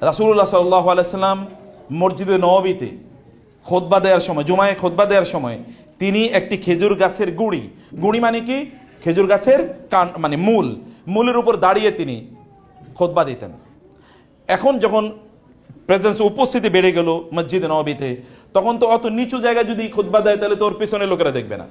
রাসুল্লাহ সাল্লাহ আলাইসাল্লাম মসজিদে নবীতে খোদবা দেওয়ার সময়, জুমায় খোদবা দেওয়ার সময় তিনি একটি খেজুর গাছের গুড়ি গুড়ি মানে কি? খেজুর গাছের কান মানে মূল, মূলের উপর দাঁড়িয়ে তিনি খোদবা দিতেন। এখন যখন প্রেজেন্স উপস্থিতি বেড়ে গেল মসজিদে নবীতে তখন তো অত নিচু জায়গায় যদি খুতবা দেয়, তাহলে তোর পেছনে লোকেরা দেখবে না।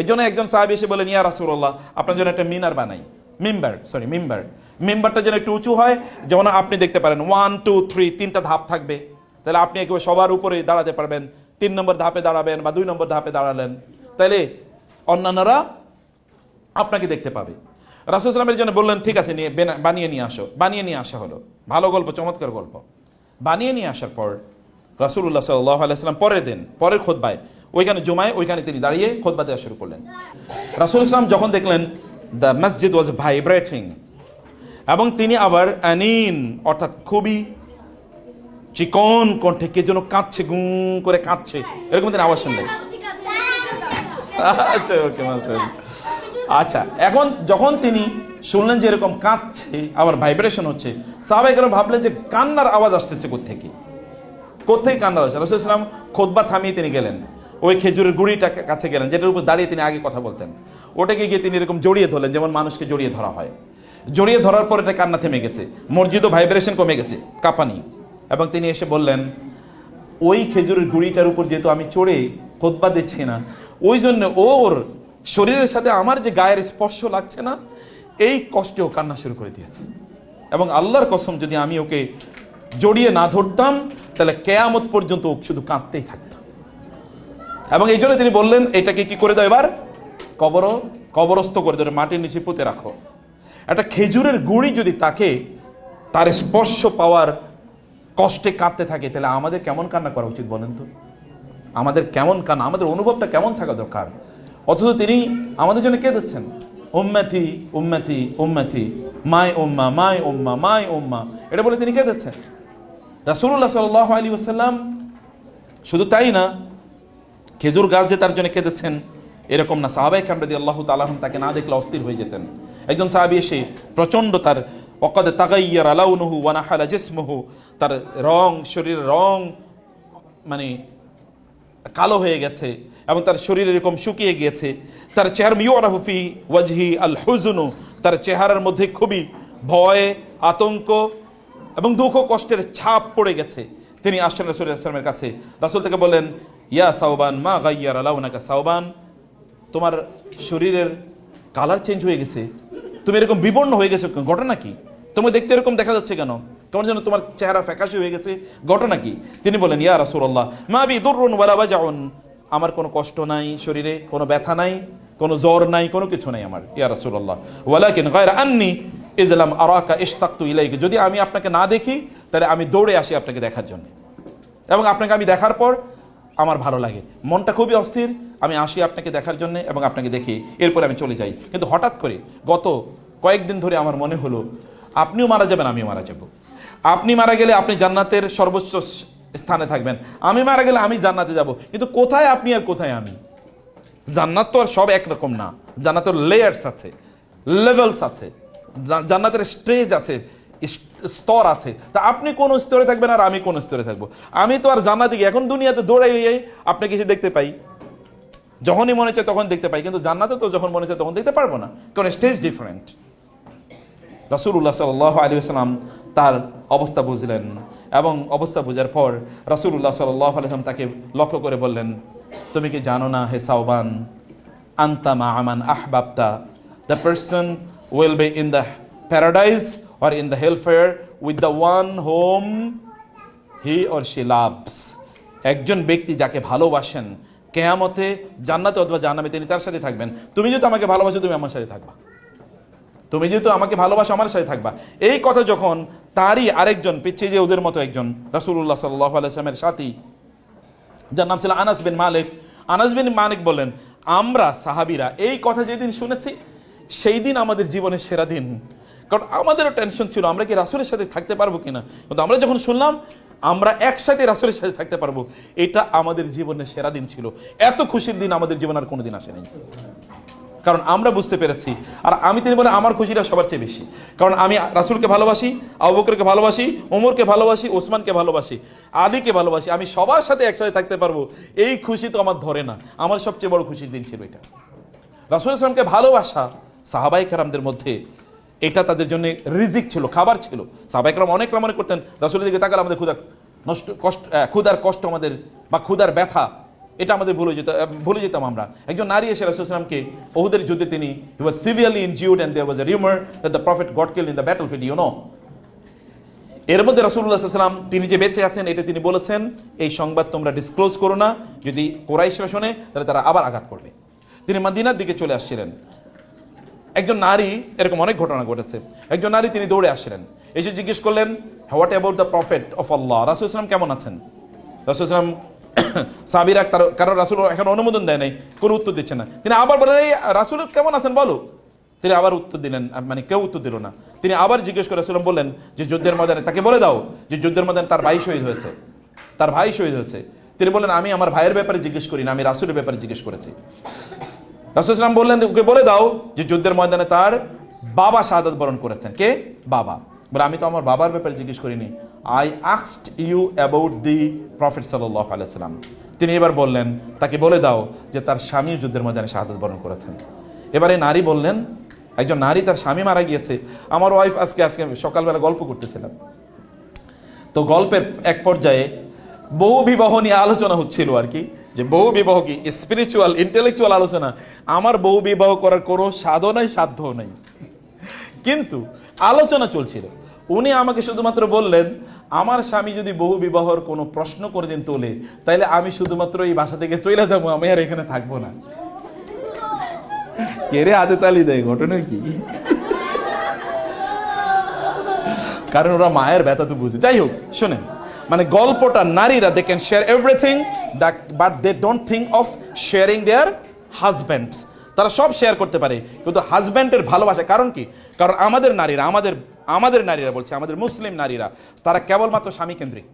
এই জন্য একজন সাহেব এসে বলেন ইয়া রাসুল্লাহ আপনার জন্য একটা মিনার বানাই। Member sorry member. মেম্বারটা যেন একটু উঁচু হয়, যেমন আপনি দেখতে পারেন ওয়ান টু থ্রি তিনটা ধাপ থাকবে। তাহলে আপনি একেবারে সবার উপরে দাঁড়াতে পারবেন। তিন নম্বর ধাপে দাঁড়াবেন বা দুই নম্বর ধাপে দাঁড়ালেন। তাহলে অন্যান্যরা আপনাকে দেখতে পাবে। রাসুল ইসলামের জন্য বললেন, ঠিক আছে, নিয়ে, বেনা- বানিয়ে নিয়ে আসো। বানিয়ে নিয়ে আসা হলো। ভালো গল্প, চমৎকার গল্প। বানিয়ে নিয়ে আসার পর রাসুল্লাহ সাল্লাহ আলাইসাল্লাম পরের দিন, পরের খোদবায় ওইখানে জুমায়, ওইখানে তিনি দাঁড়িয়ে খোদবা দেওয়া শুরু করলেন। রাসুল ইসলাম যখন দেখলেন দ্য মসজিদ ওয়াজ ভাইব্রেটিং এবং তিনি আবার অ্যানিন, অর্থাৎ খুবই চিকন কণ্ঠে কে যেন কাঁদছে গুঁ করে কাঁদছে। এরকম তিনি আওয়াজ শুনলেন। আচ্ছা ওকে। আচ্ছা এখন যখন তিনি শুনলেন যে এরকম কাঁদছে, আবার ভাইব্রেশন হচ্ছে সাহাবাই কেন ভাবলেন যে কান্নার আওয়াজ আসতেছে কোথেকে কোথেকে কান্নার আওয়াজ? রসুল ইসলাম খোদবা থামিয়ে তিনি গেলেন। ওই খেজুরের গুড়িটা কাছে গেলেন, যেটার উপর দাঁড়িয়ে তিনি আগে কথা বলতেন। ওটাকে গিয়ে তিনি এরকম জড়িয়ে ধরলেন, যেমন মানুষকে জড়িয়ে ধরা হয়। জড়িয়ে ধরার পর এটা কান্না থেমে গেছে। মসজিদও ভাইব্রেশন কমে গেছে, কাঁপানি। এবং তিনি এসে বললেন, ওই খেজুরের গুড়িটার উপর যেহেতু আমি চড়ে খোদবা দিচ্ছি না, ওই জন্য ওর শরীরের সাথে আমার যে গায়ের স্পর্শ লাগছে না, এই কষ্টেও কান্না শুরু করে দিয়েছে। এবং আল্লাহর কসম, যদি আমি ওকে জড়িয়ে না ধরতাম, তাহলে কেয়ামত পর্যন্ত ও শুধু কাঁদতেই থাকতো। এবং এই জন্য তিনি বললেন, এটাকে কি করে দাও এবার? কবর, কবরস্থ করে দেবে মাটির নিচে পুঁতে রাখো। একটা খেজুরের গুড়ি যদি তাকে তার স্পর্শ পাওয়ার কষ্টে কাঁদতে থাকে, তাহলে আমাদের কেমন কান্না করা উচিত বলেন তো? আমাদের কেমন কান্না, আমাদের অনুভবটা কেমন থাকা দরকার? অথচ তিনি আমাদের জন্য কেঁদেছেন উম্মাথি উম্মাথি উম্মাথি মায় উম্মা মায় উম্মা মায় উম্মা। এটা বলে তিনি কেঁদেছেন রাসুল্লাহ সাল আলী ওসাল্লাম শুধু তাই না, খেজুর গাছ যে তার জন্য কেঁদেছেন এরকম না। সাহাবাই কামরাদি আল্লাহ তালাহম তাকে না দেখলে অস্থির হয়ে যেতেন। একজন সাহাবি এসে প্রচণ্ড তার অকদে তাগাইয়ার আলাউনহু ওয়ানাহালা জিসমহু তার রং, শরীরের রং মানে কালো হয়ে গেছে এবং তার শরীর এরকম শুকিয়ে গিয়েছে। তার চেহারা মিউরাহুফি ওয়াজহি আল হুজনু তার চেহারার মধ্যে খুবই ভয়, আতঙ্ক এবং দুঃখ কষ্টের ছাপ পড়ে গেছে। তিনি আসছেন রসুল আসলামের কাছে। রাসুল থেকে বললেন, ইয়া সাউবান মা গাইয়ার আলাউনাকা সাউবান তোমার শরীরের কালার চেঞ্জ হয়ে গেছে তুমি এরকম বিবর্ণ হয়ে গেছো ঘটনা কি? তোমার দেখতে এরকম দেখা যাচ্ছে কেন? কেমন যেন তোমার চেহারা ফ্যাকাশি হয়ে গেছে। ঘটনা কি? তিনি বলেন, ইয়া রাসূলুল্লাহ, মা বি দুররুন ওয়ালা বাজাউন। আমার কোনো কষ্ট নাই শরীরে, কোনো ব্যথা নাই, কোনো জ্বর নাই, কোনো কিছু নাই আমার। ইয়া রাসূলুল্লাহ, ওয়ালাকিন গায়রা আন্নি ইজলাম আরাকা ইশতাকতু ইলাইকা। যদি আমি আপনাকে না দেখি, তাহলে আমি দৌড়ে আসি আপনাকে দেখার জন্য। এবং আপনাকে আমি দেখার পর আমার ভালো লাগে। মনটা খুবই অস্থির আমি আসি আপনাকে দেখার জন্য এবং আপনাকে দেখি, এরপরে আমি চলে যাই। কিন্তু হঠাৎ করে গত কয়েকদিন ধরে আমার মনে হলো, আপনিও মারা যাবেন, আমিও মারা যাব। আপনি মারা গেলে আপনি জান্নাতের সর্বোচ্চ স্থানে থাকবেন। আমি মারা গেলে আমি জান্নাতে যাব। কিন্তু কোথায় আপনি আর কোথায় আমি? জান্নাত তো আর সব একরকম না। জান্নাতের লেয়ার্স আছে লেভেলস আছে জান্নাতের স্টেজ আছে স্তর আছে। তা আপনি কোন স্তরে থাকবেন আর আমি কোন স্তরে থাকব? আমি তো আর জান্নাতে গিয়ে এখন দুনিয়াতে দৌড়াই আপনাকে এসে দেখতে পাই। যখনই মনে চায় তখন দেখতে পাই, কিন্তু জান্নাতে তো যখন মনে চায় তখন দেখতে পারব না, কারণ স্টেজ ডিফারেন্ট রাসুল্লাহ সাল আলী আসসালাম তার অবস্থা বুঝলেন এবং অবস্থা বোঝার পর রাসুল্লাহ সাল্লাহ আলসালাম তাকে লক্ষ্য করে বললেন, তুমি কি জানো না হে সাউবান আন্তা মা আমান আহবাবতা? The person will be in the paradise or in the hellfire with the one whom he or she loves একজন ব্যক্তি যাকে ভালোবাসেন কেয়ামতে জান্নাতে অথবা জান্নামে তিনি তার সাথে থাকবেন। তুমি যেহেতু আমাকে ভালোবাসো, তুমি আমার সাথে থাকবা। তুমি যেহেতু আমাকে ভালোবাসো, আমার সাথে থাকবা। এই কথা যখন তারই আরেকজন পিছিয়ে যে ওদের মতো একজন রাসুল্লাহ সাল্লাহ আলাইসলামের সাথী, যার নাম ছিল আনাস বিন মালিক, আনাস বিন মালিক বলেন আমরা সাহাবিরা, এই কথা যেদিন শুনেছি, সেই দিন আমাদের জীবনের সেরা দিন। কারণ আমাদেরও টেনশন ছিল, আমরা কি রাসুলের সাথে থাকতে পারব কিনা? কিন্তু আমরা যখন শুনলাম আমরা একসাথে রাসুলের সাথে থাকতে পারব। এটা আমাদের জীবনের সেরা দিন ছিল। এত খুশির দিন আমাদের জীবন আর কোনোদিন আসেনি। কারণ আমরা বুঝতে পেরেছি, আর আমি তিনি বলে আমার খুশিটা সবার চেয়ে বেশি। কারণ আমি রাসুলকে ভালোবাসি, আবু বকরকে ভালোবাসি, ওমরকে ভালোবাসি, ওসমানকে ভালোবাসি, আলীকে ভালোবাসি। আমি সবার সাথে একসাথে থাকতে পারব। এই খুশি তো আমার ধরে না। আমার সবচেয়ে বড় খুশির দিন ছিল এটা। রাসুল ইসলামকে ভালোবাসা সাহাবাই কারামদের মধ্যে এটা তাদের জন্য রিজিক ছিল খাবার ছিল। সাহাবাই কারাম অনেক রামানে করতেন রাসুলের দিকে তাকালে আমাদের ক্ষুদা নষ্ট কষ্ট আহ, ক্ষুধার কষ্ট আমাদের বা ক্ষুধার ব্যথা এটা আমাদের ভুলে যেত ভুলে যেতাম আমরা। একজন নারী এসে রাসুল ইসলামকে ওহুদের যুদ্ধে তিনি he was severely injured and there was a rumour that the prophet got kill in the battle field you know এর মধ্যে রাসুল্লাহ সাল্লাম তিনি যে বেঁচে আছেন এটা তিনি বলেছেন এই সংবাদ তোমরা ডিসক্লোজ করো না যদি কোরাইশরা শোনে তাহলে তারা আবার আঘাত করবে। তিনি মাদিনার দিকে চলে আসছিলেন। একজন নারী, এরকম অনেক ঘটনা ঘটেছে। একজন নারী তিনি দৌড়ে আসছিলেন এসে জিজ্ঞেস করলেন what about the prophet of আল্লাহ রাসুল ইসলাম কেমন আছেন? রাসুল ইসলাম সাবিরা তার কারণ রাসুল এখন অনুমোদন দেয় নাই, কোনো উত্তর দিচ্ছে না। তিনি আবার বলেন, এই রাসুল কেমন আছেন বলো? তিনি আবার উত্তর দিলেন মানে কেউ উত্তর দিল না। তিনি আবার জিজ্ঞেস করে রাসুলাম বললেন যে, যুদ্ধের ময়দানে, তাকে বলে দাও, যে যুদ্ধের ময়দানে তার ভাই শহীদ হয়েছে, তার ভাই শহীদ হয়েছে। তিনি বললেন, আমি আমার ভাইয়ের ব্যাপারে জিজ্ঞেস করি না, আমি রাসুলের ব্যাপারে জিজ্ঞেস করেছি। রাসুলাম বললেন, ওকে বলে দাও যে যুদ্ধের ময়দানে তার বাবা শাহাদাত বরণ করেছেন। কে? বাবা। বলে, আমি তো আমার বাবার ব্যাপারে জিজ্ঞেস করিনি। I asked you about the prophet আলাইসাল্লাম তিনি এবার বললেন, তাকে বলে দাও যে তার স্বামী যুদ্ধের ময়দানে শাহাদাত বরণ করেছেন। এবারে নারী বললেন, একজন নারী তার স্বামী মারা গিয়েছে। আমার ওয়াইফ আজকে আজকে সকালবেলা গল্প করতেছিলাম। তো গল্পের এক পর্যায়ে বহু বিবাহ নিয়ে আলোচনা হচ্ছিল আর কি। যে বহু বিবাহ কি? স্পিরিচুয়াল ইন্টেলেকচুয়াল আলোচনা। আমার বহু বিবাহ করার কোনো সাধনাই সাধ্য নেই। কিন্তু আলোচনা চলছিল। উনি আমাকে শুধুমাত্র বললেন, আমার স্বামী যদি বহু বিবাহর কোনো প্রশ্ন করে দিন তোলে তাহলে আমি শুধুমাত্র এই বাসা থেকে চলে যাব, আমি আর এখানে থাকব না। কেরে হাতে তালি দেয়? ঘটনা কি? কারণ ওরা মায়ের ব্যথা তো বুঝে। যাই হোক, শোনেন। মানে গল্পটা নারীরা they can share everything but they don't think of sharing their husbands তারা সব শেয়ার করতে পারে, কিন্তু হাজব্যান্ডের ভালোবাসা, কারণ কি? কারণ আমাদের নারীরা, আমাদের আমাদের নারীরা বলছে, আমাদের মুসলিম নারীরা, তারা কেবলমাত্র স্বামী কেন্দ্রিক।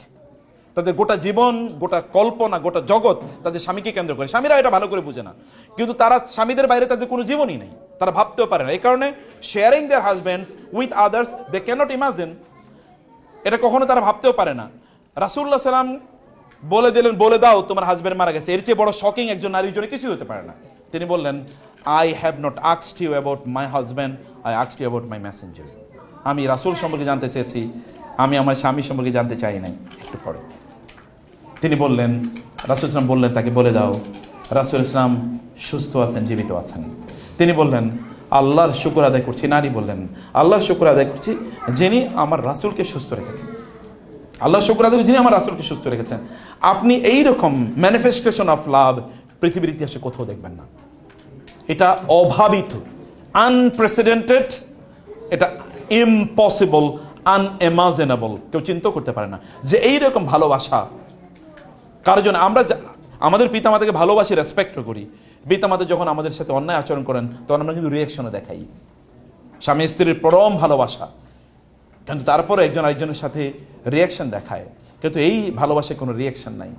তাদের গোটা জীবন, গোটা কল্পনা, গোটা জগৎ তাদের স্বামীকে কেন্দ্র করে। স্বামীরা এটা ভালো করে বুঝে না। কিন্তু তারা স্বামীদের বাইরে তাদের কোনো জীবনই নেই। তারা ভাবতেও পারে না। এই কারণে sharing their husbands with others they cannot imagine এটা কখনো তারা ভাবতেও পারে না। রাসুল্লাহ সাল্লাম বলে দিলেন, বলে দাও, তোমার হাজব্যান্ড মারা গেছে। এর চেয়ে বড় শকিং একজন নারীর জন্য কিছুই হতে পারে না। তিনি বললেন I have not আক্সড you about my husband I আক্সড you about my Messenger আমি রাসুল সম্পর্কে জানতে চেয়েছি, আমি আমার স্বামী সম্পর্কে জানতে চাই নাই। একটু পরে। তিনি বললেন, রাসুল ইসলাম বললেন তাকে, বলে দাও, রাসুল ইসলাম সুস্থ আছেন, জীবিত আছেন। তিনি বললেন, আল্লাহর শুকুর আদায় করছি। নারী বললেন, আল্লাহর শুকুর আদায় করছি যিনি আমার রাসুলকে সুস্থ রেখেছেন। আল্লাহ শুক্র করছি, যিনি আমার রাসুলকে সুস্থ রেখেছেন। আপনি এই রকম ম্যানিফেস্টেশন অফ লাভ পৃথিবীর ইতিহাসে কোথাও দেখবেন না। এটা অভাবিত আনপ্রেসিডেন্টেড এটা ইম্পসিবল আনএমাজিনেবল কেউ চিন্তা করতে পারে না। যে এই রকম ভালোবাসা কারোর জন্য আমরা আমাদের পিতামাতাকে ভালোবাসি রেসপেক্ট করি। পিতামাতা যখন আমাদের সাথে অন্যায় আচরণ করেন তখন আমরা কিন্তু রিয়াকশনও দেখাই। স্বামী স্ত্রীর পরম ভালোবাসা। কিন্তু তারপরে একজন আরেকজনের সাথে রিয়াকশন দেখায়। কিন্তু এই ভালোবাসায় কোনো রিয়াকশন নাই।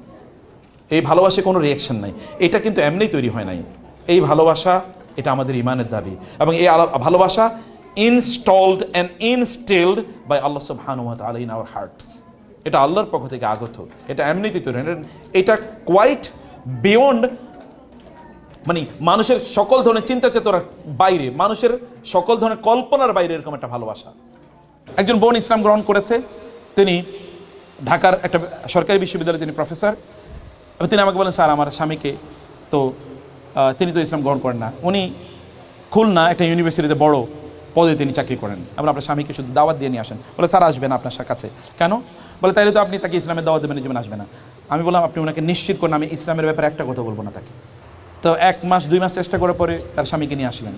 এই ভালোবাসায় কোনো রিয়াকশন নাই। এটা কিন্তু এমনিই তৈরি হয় নাই। এই ভালোবাসা, এটা আমাদের ইমানের দাবি। এবং এই ভালোবাসা installed and instilled by Allah সুবহানুয়াত আল ইন আওয়ার হার্টস এটা আল্লাহর পক্ষ থেকে আগত। এটা এমনিতেই তৈরি এটা কোয়াইট বিয়ন্ড মানে মানুষের সকল ধরনের চিন্তা চেতনার বাইরে, মানুষের সকল ধরনের কল্পনার বাইরে এরকম একটা ভালোবাসা। একজন বোন ইসলাম গ্রহণ করেছে। তিনি ঢাকার একটা সরকারি বিশ্ববিদ্যালয়ে তিনি প্রফেসর এবং তিনি আমাকে বলেন, স্যার, আমার স্বামীকে তো তিনি তো ইসলাম গ্রহণ করেন না। উনি খুলনা একটা ইউনিভার্সিটিতে বড় পদে তিনি চাকরি করেন। আমরা আপনার স্বামীকে শুধু দাওয়াত দিয়ে নিয়ে আসেন। বলে, স্যার, আসবেন আপনার কাছে। কেন? বলে, তাইলে তো আপনি তাকে ইসলামের দাওয়াত দেবেন জীবন আসবে না। আমি বললাম, আপনি ওনাকে নিশ্চিত করেন, আমি ইসলামের ব্যাপারে একটা কথা বলব না তাকে। তো এক মাস, দুই মাস চেষ্টা করার পরে তার স্বামীকে নিয়ে আসলেন।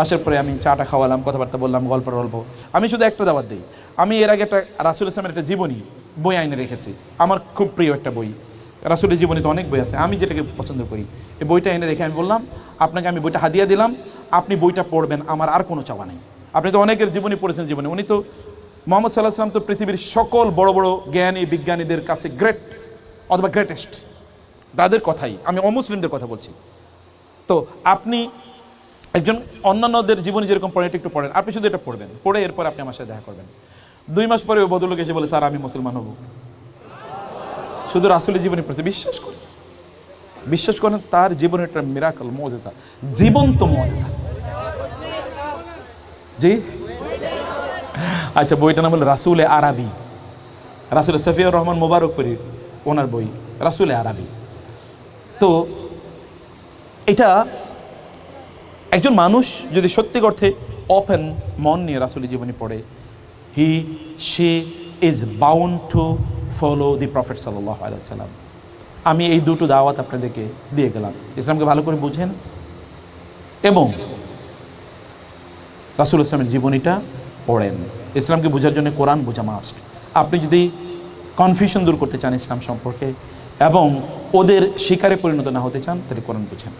আসার পরে আমি চাটা খাওয়ালাম, কথাবার্তা বললাম, গল্প গল্প আমি শুধু একটা দাওয়াত দিই। আমি এর আগে একটা রাসুল ইসলামের একটা জীবনী বই আইনে রেখেছি। আমার খুব প্রিয় একটা বই। রাসুলের জীবনীতে অনেক বই আছে। আমি যেটাকে পছন্দ করি, এই বইটা এনে রেখে আমি বললাম, আপনাকে আমি বইটা হাদিয়া দিলাম। আপনি বইটা পড়বেন, আমার আর কোনো চাওয়া নেই। আপনি তো অনেকের জীবনী পড়েছেন জীবনে। উনি তো মোহাম্মদ সাল্লাহ সাল্লাম তো পৃথিবীর সকল বড় বড় জ্ঞানী, বিজ্ঞানীদের কাছে গ্রেট অথবা গ্রেটেস্ট তাদের কথাই। আমি অমুসলিমদের কথা বলছি। তো আপনি একজন অন্যান্যদের জীবনে যেরকম পড়েন, একটু পড়েন। আপনি শুধু এটা পড়বেন। পড়ে এরপর আপনি আমার সাথে দেখা করবেন। দুই মাস পরে ওই ভদ্রলোক এসে বলে, স্যার, আমি মুসলমান হব। শুধু রাসুলের জীবনে পড়েছে। বিশ্বাস করেন। বিশ্বাস করেন, তার জীবনে একটা মিরাকল মজেজা জীবন্ত মজেজা জি? আচ্ছা বইটার নাম হলো রাসুলে আরবি। রাসুলে সফিউর রহমান মোবারক মোবারকপুরীর ওনার বই, রাসুলে আরবি। তো, এটা একজন মানুষ যদি সত্যি অর্থে অপেন মন নিয়ে রাসুলের জীবনী পড়ে he says is bound to follow the prophet সাল্লাহ আলাইসাল্লাম আমি এই দুটো দাওয়াত আপনাদেরকে দিয়ে গেলাম। ইসলামকে ভালো করে বুঝেন। এবং রাসুল ইসলামের জীবনীটা পড়েন। ইসলামকে বোঝার জন্য কোরআন বোঝা মাস্ট আপনি যদি কনফিউশন দূর করতে চান ইসলাম সম্পর্কে এবং ওদের শিকারে পরিণত না হতে চান, তাহলে কোরআন বুঝেন।